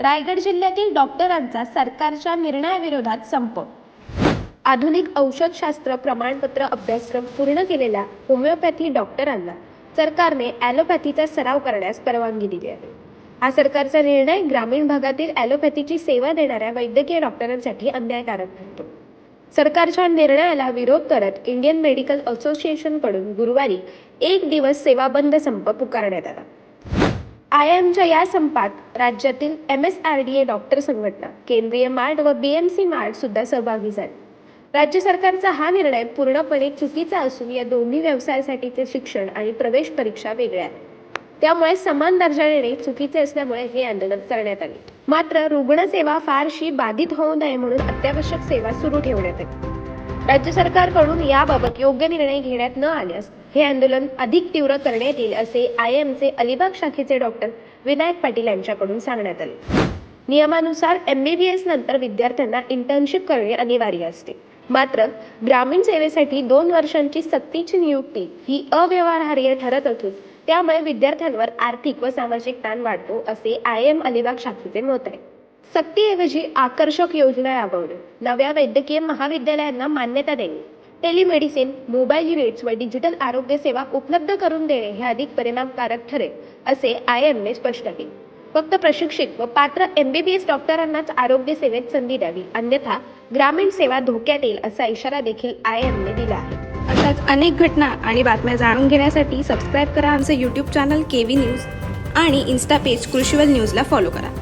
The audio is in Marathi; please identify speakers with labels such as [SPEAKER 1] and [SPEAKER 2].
[SPEAKER 1] रायगड जिल्ह्यातील डॉक्टरांचा सरकारच्या निर्णयाविरोधात संप. आधुनिक औषधशास्त्र प्रमाणपत्र अभ्यासक्रम पूर्ण केलेल्या होमिओपॅथी डॉक्टरांना सरकारने ॲलोपॅथीचा सराव करण्यास परवानगी दिली आहे. हा सरकारचा निर्णय ग्रामीण भागातील ॲलोपॅथीची सेवा देणाऱ्या वैद्यकीय डॉक्टरांसाठी अन्यायकारक ठरतो. सरकारच्या निर्णयाला विरोध करत इंडियन मेडिकल असोसिएशनकडून गुरुवारी एक दिवस सेवा बंद संप पुकारण्यात आला. आय एमच्या या संपात राज्यातील M S R D A doctor संघटना केंद्रीय मार्ट व बी एम सी मार्ट सुद्धा सहभागी झाले. राज्य सरकारचा हा निर्णय पूर्णपणे चुकीचा असून या दोन्ही व्यवसायासाठीचे शिक्षण आणि प्रवेश परीक्षा वेगळ्या आहेत. त्यामुळे समान दर्जा देणे चुकीचे असल्यामुळे हे आंदोलन करण्यात आले. मात्र रुग्णसेवा फारशी बाधित होऊ नये म्हणून अत्यावश्यक सेवा सुरू ठेवण्यात आली. राज्य सरकारकडून याबाबत योग्य निर्णय घेण्यात न आल्यास हे आंदोलन अधिक तीव्र करण्यात येईल असे आय एमचे अलिबाग शाखेचे डॉक्टर विनायक पाटील यांच्याकडून सांगण्यात आले. नियमानुसार एम बी बी एस नंतर विद्यार्थ्यांना इंटर्नशिप करणे अनिवार्य असते. मात्र ग्रामीण सेवेसाठी दोन वर्षांची सक्तीची नियुक्ती ही अव्यवहार्य ठरत असून त्यामुळे विद्यार्थ्यांवर आर्थिक व सामाजिक ताण वाढतो असे आय एम अलिबाग शाखेचे मत आहे. सक्तीऐवजी आकर्षक योजना राबवणे नव्या वैद्यकीय महाविद्यालयांना मान्यता देणे. टेलिमेडिसिन मोबाईल युनिट्स व डिजिटल आरोग्य सेवा उपलब्ध करून देणे हे अधिक परिणामकारक ठरेल असे आय एमने स्पष्ट केले. फक्त प्रशिक्षित व पात्र एम बी बी एस डॉक्टरांनाच आरोग्य सेवेत संधी द्यावी अन्यथा ग्रामीण सेवा धोक्यात येईल असा इशारा देखील आय एमने दिला आहे.
[SPEAKER 2] अशाच अनेक घटना आणि बातम्या जाणून घेण्यासाठी सबस्क्राईब करा आमचे YouTube channel K V news आणि इन्स्टा पेज कृषीवल न्यूजला फॉलो करा.